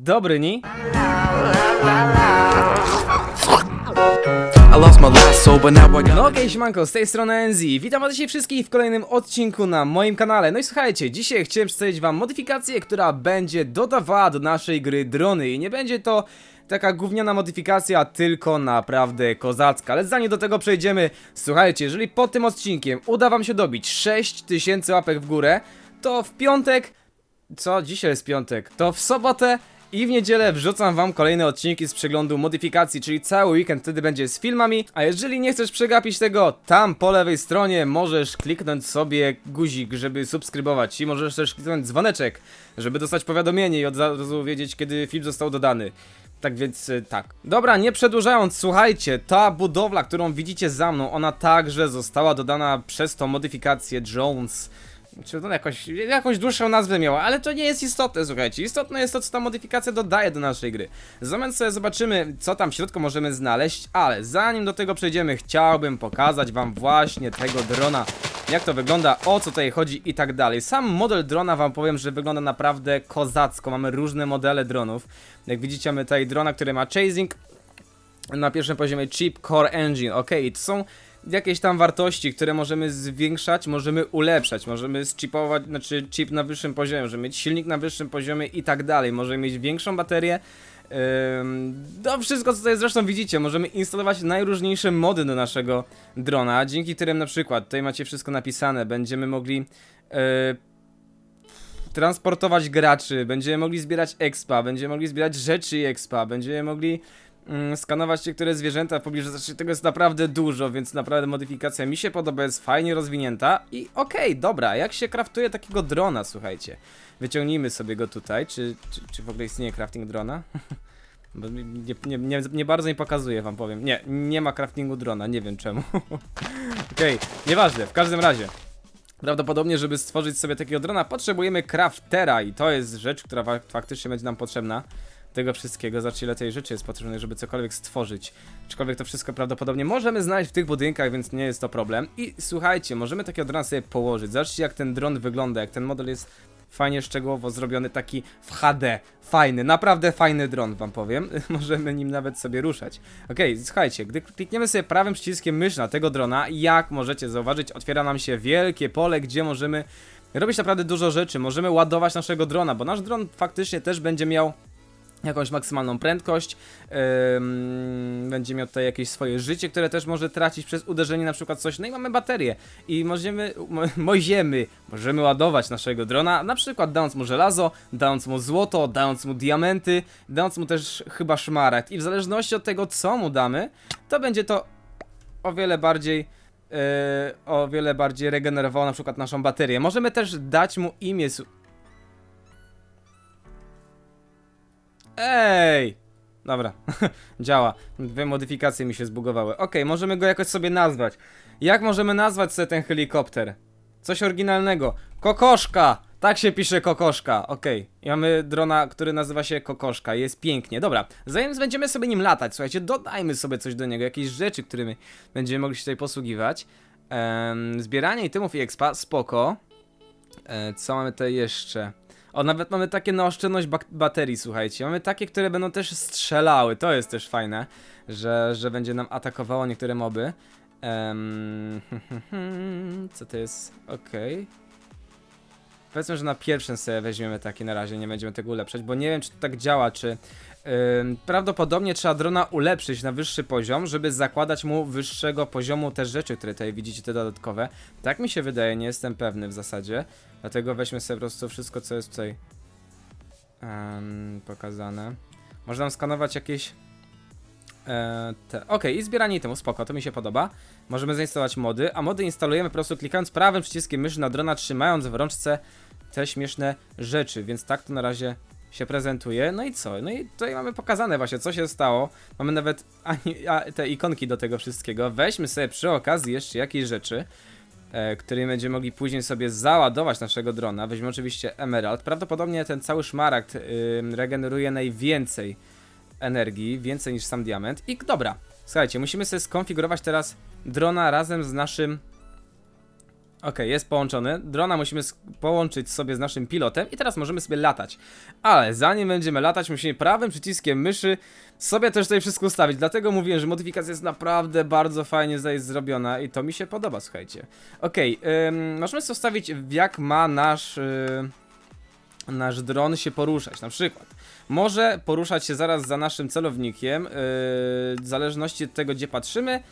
dobry, ni? No okej, siemanko, z tej strony NZ. Witam was dzisiaj wszystkich w kolejnym odcinku na moim kanale. No i słuchajcie, dzisiaj chciałem przedstawić wam modyfikację, która będzie dodawała do naszej gry drony i nie będzie to taka gówniana modyfikacja, tylko naprawdę kozacka. Ale zanim do tego przejdziemy, słuchajcie, jeżeli po tym odcinkiem uda wam się dobić 6000 łapek w górę, to w piątek co? Dzisiaj jest piątek. To w sobotę i w niedzielę wrzucam wam kolejne odcinki z przeglądu modyfikacji, czyli cały weekend wtedy będzie z filmami. A jeżeli nie chcesz przegapić tego, tam po lewej stronie możesz kliknąć sobie guzik, żeby subskrybować i możesz też kliknąć dzwoneczek, żeby dostać powiadomienie i od razu wiedzieć, kiedy film został dodany. Tak więc y, tak. Dobra, nie przedłużając, słuchajcie, ta budowla, którą widzicie za mną, ona także została dodana przez tą modyfikację Jones. Czy to jakoś, jakąś dłuższą nazwę miała, ale to nie jest istotne, słuchajcie. Istotne jest to, co ta modyfikacja dodaje do naszej gry. Zamiast sobie zobaczymy, co tam w środku możemy znaleźć, ale zanim do tego przejdziemy, chciałbym pokazać wam właśnie tego drona. Jak to wygląda, o co tutaj chodzi i tak dalej. Sam model drona wam powiem, że wygląda naprawdę kozacko. Mamy różne modele dronów. Jak widzicie, mamy tutaj drona, który ma chasing, na pierwszym poziomie chip core engine, ok, i to są jakieś tam wartości, które możemy zwiększać, możemy ulepszać, możemy zchipować, znaczy chip na wyższym poziomie, możemy mieć silnik na wyższym poziomie i tak dalej, możemy mieć większą baterię, to wszystko co tutaj zresztą widzicie, możemy instalować najróżniejsze mody do naszego drona, dzięki którym na przykład, tutaj macie wszystko napisane, będziemy mogli yy, transportować graczy, będziemy mogli zbierać expa, będziemy mogli zbierać rzeczy expa, będziemy mogli skanować niektóre zwierzęta w pobliżu, znaczy tego jest naprawdę dużo, więc naprawdę modyfikacja mi się podoba, jest fajnie rozwinięta i okej, dobra, jak się kraftuje takiego drona, słuchajcie, wyciągnijmy sobie go tutaj, czy, czy, czy w ogóle istnieje crafting drona? Bo nie, nie, nie, nie bardzo mi pokazuje, wam powiem. Nie, nie ma craftingu drona, nie wiem czemu. Okej, nieważne, w każdym razie. Prawdopodobnie, żeby stworzyć sobie takiego drona, potrzebujemy craftera i to jest rzecz, która fa- faktycznie będzie nam potrzebna. Tego wszystkiego, zobaczcie ile tej rzeczy jest potrzebne, żeby cokolwiek stworzyć. Aczkolwiek to wszystko prawdopodobnie możemy znaleźć w tych budynkach, więc nie jest to problem. I słuchajcie, możemy takiego drona sobie położyć. Zobaczcie jak ten dron wygląda, jak ten model jest fajnie szczegółowo zrobiony, taki w HD. Fajny, naprawdę fajny dron wam powiem. możemy nim nawet sobie ruszać. Okej, słuchajcie, gdy klikniemy sobie prawym przyciskiem mysz na tego drona, jak możecie zauważyć, otwiera nam się wielkie pole, gdzie możemy robić naprawdę dużo rzeczy. Możemy ładować naszego drona, bo nasz dron faktycznie też będzie miał jakąś maksymalną prędkość, ym, będzie miał tutaj jakieś swoje życie, które też może tracić przez uderzenie na przykład coś, no i mamy baterię i możemy, mo, możemy, możemy ładować naszego drona, na przykład dając mu żelazo, dając mu złoto, dając mu diamenty, dając mu też chyba szmaragd. I w zależności od tego co mu damy, to będzie to o wiele bardziej yy, o wiele bardziej regenerowało na przykład naszą baterię. Możemy też dać mu imię, Ej! Dobra, działa. Dwie modyfikacje mi się zbugowały. Okej, możemy go jakoś sobie nazwać. Jak możemy nazwać sobie ten helikopter? Coś oryginalnego. Kokoszka! Tak się pisze kokoszka. Okej. I mamy drona, który nazywa się kokoszka. Jest pięknie. Dobra, zanim będziemy sobie nim latać, słuchajcie, dodajmy sobie coś do niego. Jakieś rzeczy, którymi będziemy mogli się tutaj posługiwać. Em, zbieranie itemów i expa, spoko. E, co mamy tutaj jeszcze? O, nawet mamy takie na oszczędność baterii, słuchajcie. Mamy takie, które będą też strzelały. To jest też fajne, że, że będzie nam atakowało niektóre moby. Em, co to jest? Okej. Powiedzmy, że na pierwszym sobie weźmiemy takie na razie, nie będziemy tego ulepszać, bo nie wiem, czy to tak działa, czy... Prawdopodobnie trzeba drona ulepszyć na wyższy poziom, żeby zakładać mu wyższego poziomu te rzeczy, które tutaj widzicie, te dodatkowe. Tak mi się wydaje, nie jestem pewny w zasadzie. Dlatego weźmy sobie po prostu wszystko, co jest tutaj em, pokazane. Można skanować jakieś. E, te. Okej, i zbieranie itemu, spoko, to mi się podoba. Możemy zainstalować mody, a mody instalujemy po prostu klikając prawym przyciskiem myszy na drona, trzymając w rączce te śmieszne rzeczy, więc tak to na razie się prezentuje. No i co? No i tutaj mamy pokazane właśnie, co się stało. Mamy nawet te ikonki do tego wszystkiego. Weźmy sobie przy okazji jeszcze jakieś rzeczy e, będziemy mogli później sobie załadować naszego drona. Weźmiemy oczywiście emerald. Prawdopodobnie ten cały szmaragd ym, regeneruje najwięcej energii, więcej niż sam diament. I dobra, słuchajcie, musimy sobie skonfigurować teraz drona razem z naszym Okej, jest połączony. Drona musimy połączyć sobie z naszym pilotem i teraz możemy sobie latać. Ale zanim będziemy latać, musimy prawym przyciskiem myszy sobie też tutaj wszystko ustawić. Dlatego mówiłem, że modyfikacja jest naprawdę bardzo fajnie tutaj zrobiona i to mi się podoba, słuchajcie. Okej, ym, możemy sobie ustawić jak ma nasz... Yy nasz dron się poruszać. Na przykład może poruszać się zaraz za naszym celownikiem, yy, w zależności od tego, gdzie patrzymy.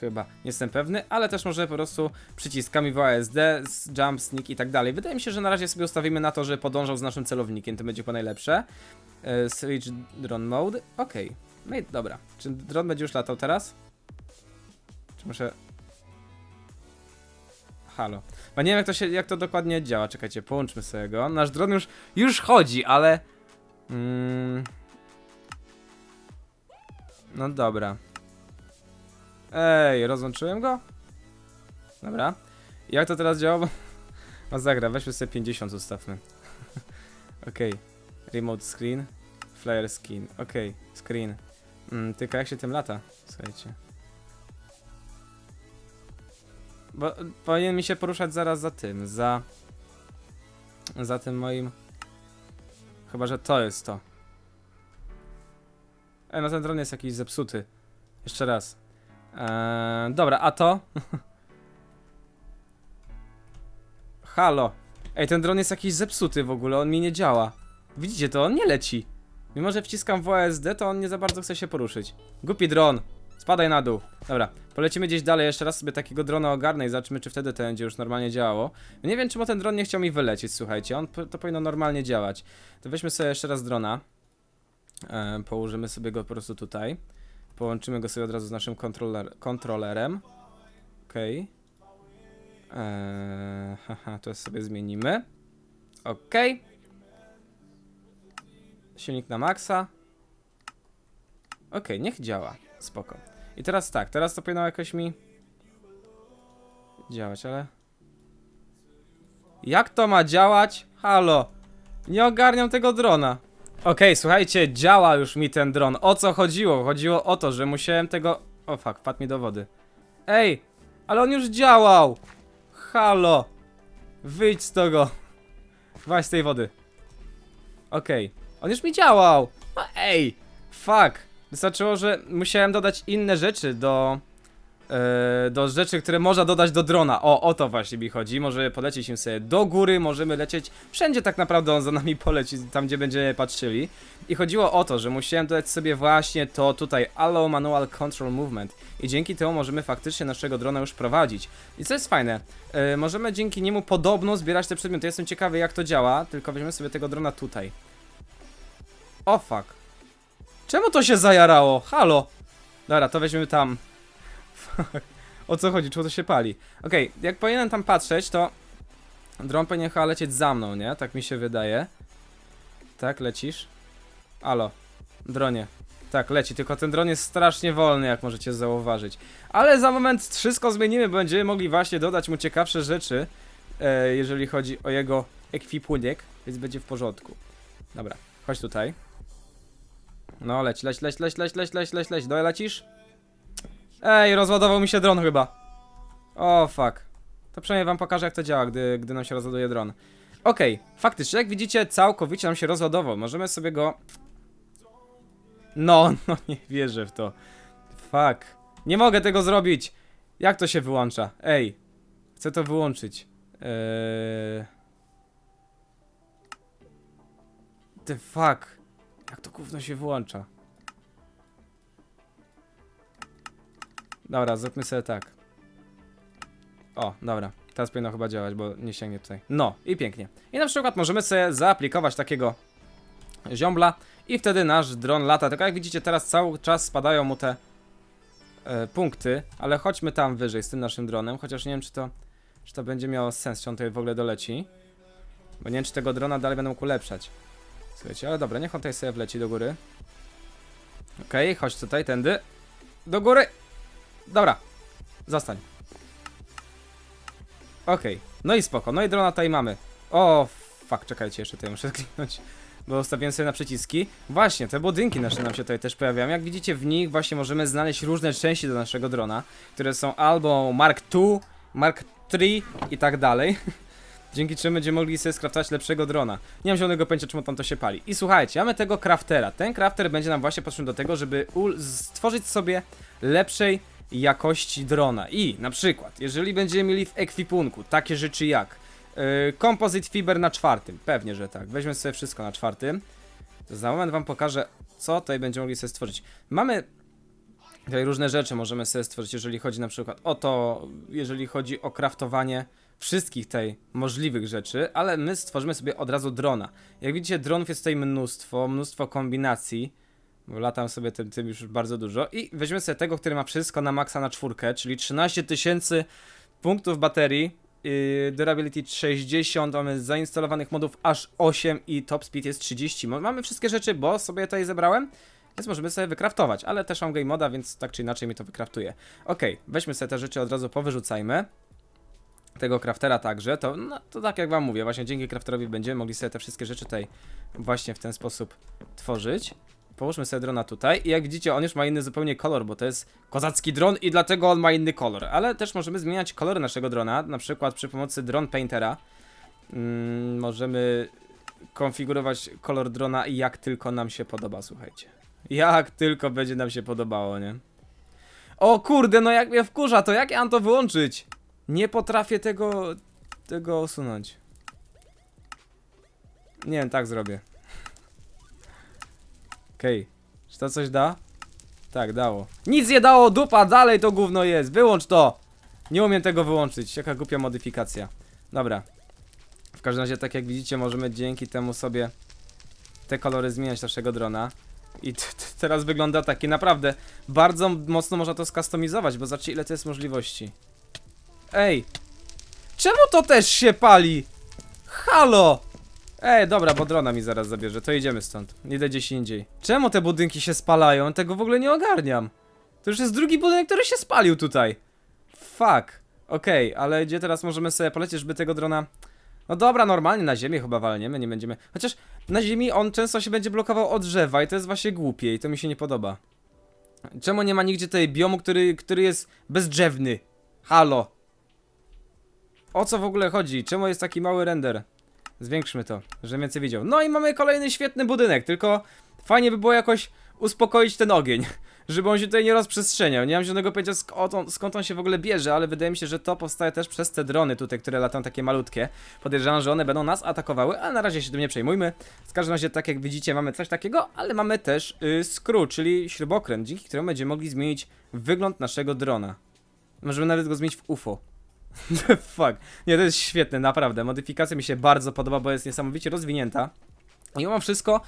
Chyba, nie jestem pewny, ale też może po prostu przyciskami WASD, s- jump, sneak i tak dalej. Wydaje mi się, że na razie sobie ustawimy na to, że podążał z naszym celownikiem, to będzie po najlepsze. Yy, switch drone mode, okej. No i dobra, czy dron będzie już latał teraz? Czy muszę... Halo. Bo nie wiem jak to się, jak to dokładnie działa. Czekajcie, połączmy sobie go. Nasz dron już, już chodzi, ale... Mm... No dobra. Ej, rozłączyłem go? Dobra. Jak to teraz działa? Bo- Masakra, weźmy sobie 50 zostawmy. Okej. Remote screen. Flyer skin. Okej, screen. Mm, tylko jak się tym lata? Słuchajcie. Bo powinien mi się poruszać zaraz za tym, za... Za tym moim... Chyba, że to jest to. Ej, no ten dron jest jakiś zepsuty. Jeszcze raz. Eee, dobra, a to? Halo. Ej, ten dron jest jakiś zepsuty w ogóle, on mi nie działa. Widzicie to? On nie leci. Mimo, że wciskam WASD, to on nie za bardzo chce się poruszyć. Głupi dron. Spadaj na dół. Dobra, polecimy gdzieś dalej, jeszcze raz sobie takiego drona ogarnę i zobaczymy, czy wtedy to będzie już normalnie działało. Nie wiem, czemu ten dron nie chciał mi wylecieć, słuchajcie, on to powinno normalnie działać. To weźmy sobie jeszcze raz drona. E, położymy sobie go po prostu tutaj. Połączymy go sobie od razu z naszym kontroler, kontrolerem. Okej. Eee, haha, to sobie zmienimy. Okej. Silnik na maksa. Okej, niech działa. Spoko. I teraz tak, teraz to powinno jakoś mi działać, ale... Jak to ma działać? Halo! Nie ogarniam tego drona. Okej, słuchajcie, działa już mi ten dron. O co chodziło? Chodziło o to, że musiałem tego... O fuck, wpadł mi do wody. Ej, ale on już działał! Halo! Wyjdź z tego! Weź z tej wody. Okej, on już mi działał! No ej! Fuck! Wystarczyło, że musiałem dodać inne rzeczy do... e, do rzeczy, które można dodać do drona. O, o to właśnie mi chodzi. Możemy polecieć im sobie do góry, możemy lecieć wszędzie tak naprawdę on za nami poleci, tam gdzie będziemy patrzyli. I chodziło o to, że musiałem dodać sobie właśnie to tutaj Allow Manual Control Movement. I dzięki temu możemy faktycznie naszego drona już prowadzić. I co jest fajne, e, możemy dzięki niemu podobno zbierać te przedmioty. Jestem ciekawy jak to działa, tylko weźmiemy sobie tego drona tutaj. O fuck. Czemu to się zajarało? Halo. Dobra, to weźmiemy tam. O co chodzi? Czemu to się pali? Okej, jak powinienem tam patrzeć, to dron powinien chyba lecieć za mną, nie? Tak mi się wydaje. Tak, lecisz? Alo, dronie. Tak, leci, tylko ten dron jest strasznie wolny, jak możecie zauważyć. Ale za moment wszystko zmienimy, będziemy mogli właśnie dodać mu ciekawsze rzeczy, e, jeżeli chodzi o jego ekwipunek, więc będzie w porządku. Dobra, chodź tutaj. No, leć, leć, leć, leć, leć, leć, leć, leć, leć, dolecisz? Ej, rozładował mi się dron chyba. O, fuck. To przynajmniej wam pokażę, jak to działa, gdy, gdy nam się rozładuje dron. Okej, faktycznie, jak widzicie, całkowicie nam się rozładował. Możemy sobie go... No, no nie wierzę w to. Fuck. Nie mogę tego zrobić. Jak to się wyłącza? Ej. Chcę to wyłączyć. Eee... The fuck. Jak to gówno się wyłącza? Dobra, zróbmy sobie tak. O, dobra. Teraz powinno chyba działać, bo nie sięgnie tutaj. No, i pięknie. I na przykład możemy sobie zaaplikować takiego ziombla i wtedy nasz dron lata. Tylko jak widzicie, teraz cały czas spadają mu te e, punkty, ale chodźmy tam wyżej z tym naszym dronem, chociaż nie wiem, czy to, czy to będzie miało sens, czy on tutaj w ogóle doleci. Bo nie wiem, czy tego drona dalej będą ulepszać. Słuchajcie, ale dobra, niech on tutaj sobie wleci do góry. Okej, chodź tutaj, tędy. Do góry! Dobra, zostań. Okej, no i spoko, no i drona tutaj mamy. O, fuck, czekajcie, jeszcze tutaj muszę kliknąć, bo ustawiłem sobie na przyciski. Właśnie, te budynki nasze nam się tutaj też pojawiają. Jak widzicie, w nich właśnie możemy znaleźć różne części do naszego drona, które są albo Mark II, Mark III i tak dalej. Dzięki czemu będziemy mogli sobie skraftować lepszego drona. Nie mam zielonego pojęcia, czemu tam to się pali. I słuchajcie, mamy tego craftera. Ten crafter będzie nam właśnie potrzebny do tego, żeby stworzyć sobie lepszej jakości drona. I na przykład, jeżeli będziemy mieli w ekwipunku takie rzeczy jak yy, Composite Fiber na czwartym, pewnie, że tak. Weźmy sobie wszystko na czwartym. To za moment wam pokażę, co tutaj będziemy mogli sobie stworzyć. Mamy tutaj różne rzeczy możemy sobie stworzyć, jeżeli chodzi na przykład o to, jeżeli chodzi o kraftowanie wszystkich tej możliwych rzeczy, ale my stworzymy sobie od razu drona. Jak widzicie, dronów jest tutaj mnóstwo, mnóstwo kombinacji, latam sobie tym, tym już bardzo dużo i weźmiemy sobie tego, który ma wszystko na maksa na czwórkę, czyli 13 tysięcy punktów baterii, yy, durability 60, mamy zainstalowanych modów aż 8 i top speed jest 30. Mo- Mamy wszystkie rzeczy, bo sobie tutaj zebrałem, więc możemy sobie wykraftować, ale też mam game moda, więc tak czy inaczej mi to wykraftuje. Okej, weźmy sobie te rzeczy od razu powyrzucajmy. Tego craftera także, to, no, to tak jak wam mówię, właśnie dzięki crafterowi będziemy mogli sobie te wszystkie rzeczy tutaj właśnie w ten sposób tworzyć. Połóżmy sobie drona tutaj i jak widzicie on już ma inny zupełnie kolor, bo to jest kozacki dron i dlatego on ma inny kolor. Ale też możemy zmieniać kolory naszego drona, na przykład przy pomocy Drone Paintera. Mm, możemy konfigurować kolor drona jak tylko nam się podoba, słuchajcie. Jak tylko będzie nam się podobało, nie? O kurde, no jak mnie wkurza, to jak ja mam to wyłączyć? Nie potrafię tego, tego usunąć. Nie wiem, tak zrobię. Okej. Czy to coś da? Tak, dało. Nic nie dało, dupa, dalej to gówno jest. Wyłącz to. Nie umiem tego wyłączyć. Jaka głupia modyfikacja. Dobra. W każdym razie, tak jak widzicie, możemy dzięki temu sobie te kolory zmieniać naszego drona. I teraz wygląda taki naprawdę bardzo mocno można to skustomizować, bo zobaczcie ile to jest możliwości. Ej! Czemu to też się pali? Halo! Ej, dobra, bo drona mi zaraz zabierze, to idziemy stąd. Idę gdzieś indziej. Czemu te budynki się spalają? Tego w ogóle nie ogarniam. To już jest drugi budynek, który się spalił tutaj. Fuck. Okej, ale gdzie teraz możemy sobie polecieć, żeby tego drona... No dobra, normalnie na ziemię chyba walniemy, nie będziemy... Chociaż na ziemi on często się będzie blokował od drzewa i to jest właśnie głupie i to mi się nie podoba. Czemu nie ma nigdzie tej biomu, który, który jest bezdrzewny? Halo. O co w ogóle chodzi? Czemu jest taki mały render? Zwiększmy to, że więcej widział. No i mamy kolejny świetny budynek, tylko fajnie by było jakoś uspokoić ten ogień, żeby on się tutaj nie rozprzestrzeniał. Nie mam żadnego pojęcia skąd on, skąd on się w ogóle bierze, ale wydaje mi się, że to powstaje też przez te drony tutaj, które latają takie malutkie. Podejrzewam, że one będą nas atakowały, ale na razie się tym nie przejmujmy. W każdym razie, tak jak widzicie, mamy coś takiego, ale mamy też y, screw, czyli śrubokręt, dzięki któremu będziemy mogli zmienić wygląd naszego drona. Możemy nawet go zmienić w UFO. Fuck. Nie, to jest świetne, naprawdę. Modyfikacja mi się bardzo podoba, bo jest niesamowicie rozwinięta. I mimo wszystko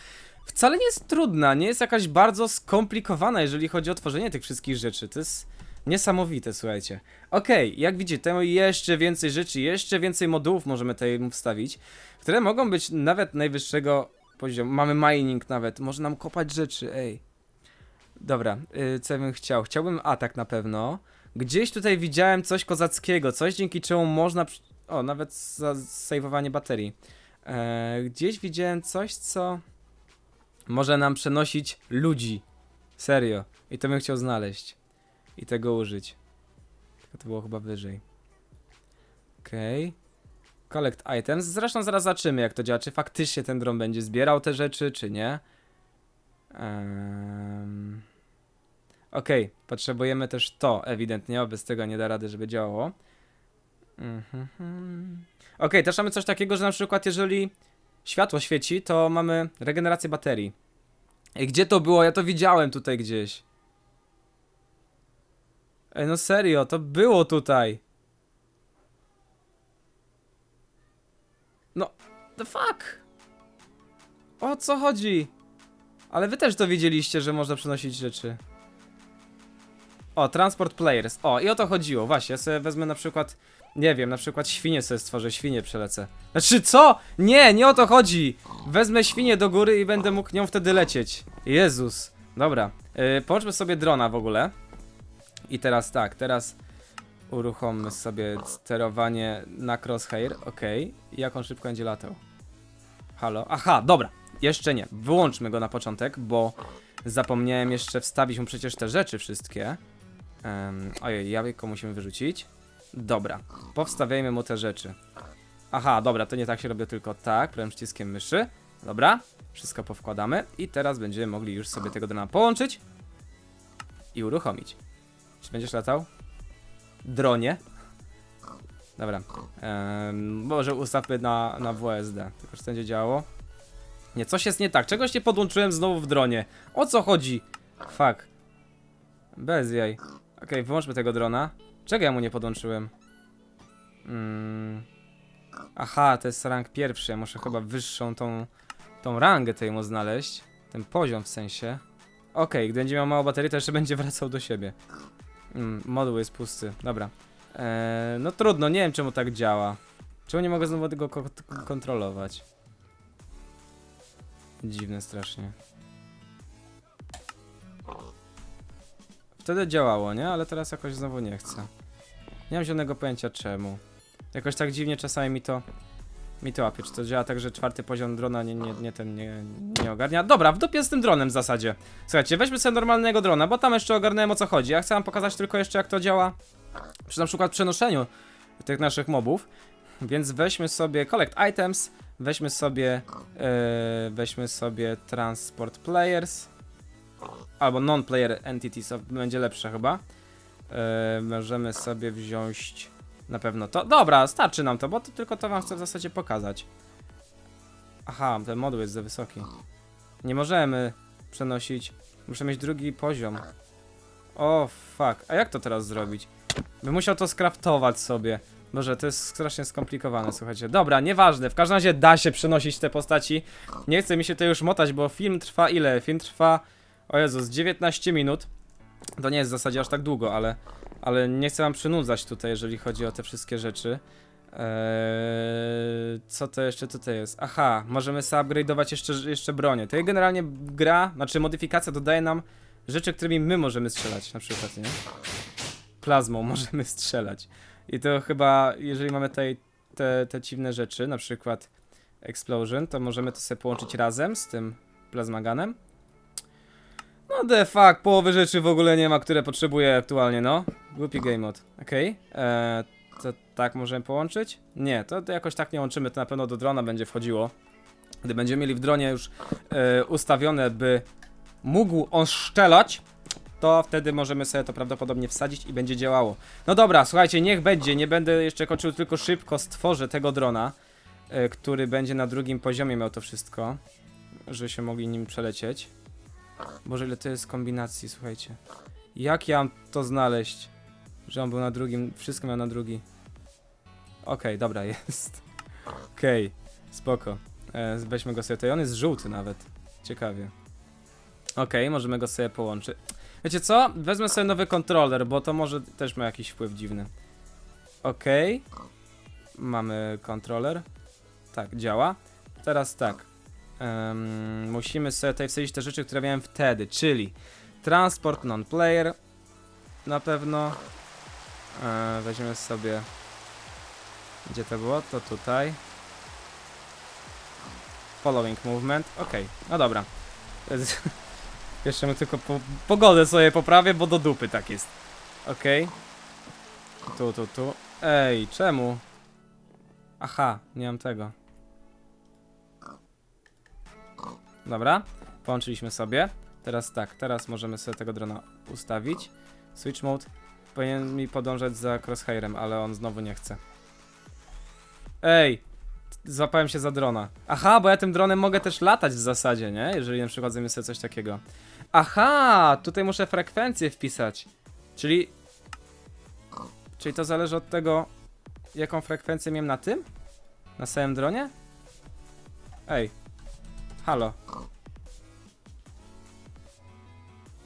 wcale nie jest trudna, nie jest jakaś bardzo skomplikowana, jeżeli chodzi o tworzenie tych wszystkich rzeczy. To jest niesamowite, słuchajcie. Okej, jak widzicie, jeszcze więcej rzeczy, jeszcze więcej modułów możemy tutaj wstawić, które mogą być nawet najwyższego poziomu. Mamy mining nawet, może nam kopać rzeczy, ej. Dobra, yy, co bym chciał? Chciałbym atak na pewno. Gdzieś tutaj widziałem coś kozackiego, coś dzięki czemu można. przy- O, nawet za sejwowanie baterii. E, gdzieś widziałem coś, co może nam przenosić ludzi. Serio. I to bym chciał znaleźć. I tego użyć. Tylko to było chyba wyżej. Okej. Collect items. Zresztą zaraz zobaczymy, jak to działa. Czy faktycznie ten dron będzie zbierał te rzeczy, czy nie. Ehm... Okej, potrzebujemy też to, ewidentnie, bez tego nie da rady, żeby działało. Mhm. Okej, też mamy coś takiego, że na przykład jeżeli światło świeci, to mamy regenerację baterii. Ej, gdzie to było? Ja to widziałem tutaj gdzieś. Ej, no serio, to było tutaj. No, the fuck? O co chodzi? Ale wy też to widzieliście, że można przenosić rzeczy. O, transport players. O, i o to chodziło. Właśnie, ja sobie wezmę na przykład, nie wiem, na przykład świnie sobie stworzę, świnie przelecę. Znaczy, co? Nie, nie o to chodzi. Wezmę świnię do góry i będę mógł nią wtedy lecieć. Jezus. Dobra, yy, połączmy sobie drona w ogóle. I teraz tak, teraz uruchommy sobie sterowanie na crosshair. Okej. I jak on szybko będzie latał? Halo? Aha, dobra. Jeszcze nie. Wyłączmy go na początek, bo zapomniałem jeszcze wstawić mu przecież te rzeczy wszystkie. Um, ojej, jabłko musimy wyrzucić. Dobra, powstawiajmy mu te rzeczy. Aha, dobra, to nie tak się robi, tylko tak, prawym przyciskiem myszy. Dobra, wszystko powkładamy i teraz będziemy mogli już sobie tego drona połączyć i uruchomić. Czy będziesz latał? Dronie. Dobra. Ehm, może ustawmy na, na WSD. Tylko to będzie działało? Nie, coś jest nie tak. Czegoś nie podłączyłem znowu w dronie. O co chodzi? Fuck. Bez jaj. Okej, wyłączmy tego drona. Czego ja mu nie podłączyłem? Mm. Aha, to jest rank pierwszy. Ja muszę chyba wyższą tą, tą rangę tej mu znaleźć. Ten poziom w sensie. Okej, gdy będzie miał mało baterii, to jeszcze będzie wracał do siebie. Mm, moduł jest pusty. Dobra. Eee, no trudno, nie wiem czemu tak działa. Czemu nie mogę znowu tego ko kontrolować? Dziwne strasznie. Wtedy działało, nie? Ale teraz jakoś znowu nie chce. Nie mam zielonego pojęcia czemu. Jakoś tak dziwnie czasami mi to mi to łapie. Czy to działa tak, że czwarty poziom drona nie, nie, nie ten nie, nie ogarnia? Dobra, w dupie z tym dronem w zasadzie. Słuchajcie, weźmy sobie normalnego drona, bo tam jeszcze ogarnąłem o co chodzi. Ja chcę wam pokazać tylko jeszcze jak to działa przy na przykład przenoszeniu tych naszych mobów. Więc weźmy sobie collect items, weźmy sobie e, weźmy sobie transport players albo non-player entities, będzie lepsze chyba. E, możemy sobie wziąć na pewno to. Dobra, starczy nam to, bo to tylko to wam chcę w zasadzie pokazać. Aha, ten moduł jest za wysoki. Nie możemy przenosić. Muszę mieć drugi poziom. O, fuck. A jak to teraz zrobić? Bym musiał to skraftować sobie. Boże, to jest strasznie skomplikowane, słuchajcie. Dobra, nieważne. W każdym razie da się przenosić te postaci. Nie chcę mi się to już motać, bo film trwa ile? Film trwa, o Jezus, 19 minut. To nie jest w zasadzie aż tak długo, ale, ale nie chcę wam przynudzać tutaj, jeżeli chodzi o te wszystkie rzeczy. Eee, co to jeszcze tutaj jest? Aha, możemy upgrade'ować jeszcze, jeszcze bronię. To generalnie gra, znaczy modyfikacja dodaje nam rzeczy, którymi my możemy strzelać, na przykład, nie? Plazmą możemy strzelać. I to chyba, jeżeli mamy tutaj te, te dziwne rzeczy, na przykład Explosion, to możemy to sobie połączyć razem z tym plazmaganem. No de fuck, połowy rzeczy w ogóle nie ma, które potrzebuję aktualnie, no. Głupi game mod. Okej. Eee, to tak możemy połączyć? Nie, to, to jakoś tak nie łączymy, to na pewno do drona będzie wchodziło. Gdy będziemy mieli w dronie już e, ustawione, by mógł on szczelać, to wtedy możemy sobie to prawdopodobnie wsadzić i będzie działało. No dobra, słuchajcie, niech będzie, nie będę jeszcze kończył, tylko szybko stworzę tego drona, e, który będzie na drugim poziomie miał to wszystko, żeby się mogli nim przelecieć. Boże, ile to jest kombinacji, słuchajcie. Jak ja mam to znaleźć, że on był na drugim, wszystko miał na drugi. Okej, dobra, jest. Okej, spoko. E, weźmy go sobie tutaj, on jest żółty nawet. Ciekawie. Okej, możemy go sobie połączyć. Wiecie co? Wezmę sobie nowy kontroler, bo to może też ma jakiś wpływ dziwny. Okej. Mamy kontroler. Tak, działa. Teraz tak. Em, musimy sobie tutaj wsadzić te rzeczy, które miałem wtedy, czyli transport non-player. Na pewno. E, weźmiemy sobie. Gdzie to było? To tutaj. Following movement. Okej, no dobra. Jeszcze my tylko po, pogodę sobie poprawię, bo do dupy tak jest. Okej. Tu, tu, tu. Ej, czemu? Aha, nie mam tego. Dobra, połączyliśmy sobie. Teraz tak, teraz możemy sobie tego drona ustawić. Switch mode powinien mi podążać za crosshairem, ale on znowu nie chce. Ej, złapałem się za drona. Aha, bo ja tym dronem mogę też latać w zasadzie, nie? Jeżeli na przykład zrobimy sobie coś takiego. Aha, tutaj muszę frekwencję wpisać. Czyli... Czyli to zależy od tego, jaką frekwencję miałem na tym? Na samym dronie? Ej. Halo.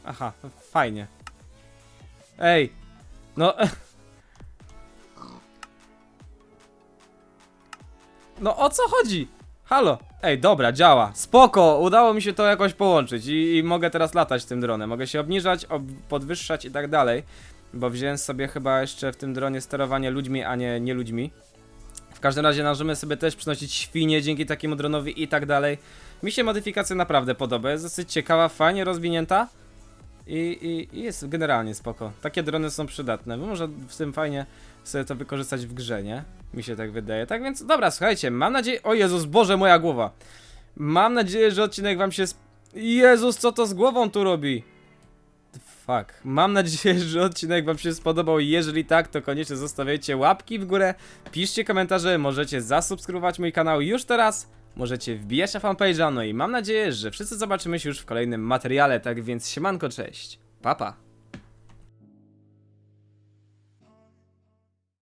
Aha, fajnie. Ej. No... No o co chodzi? Halo. Ej, dobra, działa. Spoko, udało mi się to jakoś połączyć i, i mogę teraz latać tym dronem. Mogę się obniżać, ob podwyższać i tak dalej. Bo wziąłem sobie chyba jeszcze w tym dronie sterowanie ludźmi, a nie nie ludźmi. W każdym razie możemy sobie też przynosić świnie dzięki takiemu dronowi i tak dalej. Mi się modyfikacja naprawdę podoba, jest dosyć ciekawa, fajnie rozwinięta. I, i, i jest generalnie spoko. Takie drony są przydatne. Wy może w tym fajnie sobie to wykorzystać w grze, nie? Mi się tak wydaje. Tak więc, dobra, słuchajcie, mam nadzieję... O Jezus, Boże, moja głowa. Mam nadzieję, że odcinek wam się... Sp... Jezus, co to z głową tu robi? Fuck. Mam nadzieję, że odcinek wam się spodobał. Jeżeli tak, to koniecznie zostawiajcie łapki w górę, piszcie komentarze, możecie zasubskrybować mój kanał już teraz, możecie wbijać na fanpage'a, no i mam nadzieję, że wszyscy zobaczymy się już w kolejnym materiale, tak więc siemanko, cześć. Pa, pa.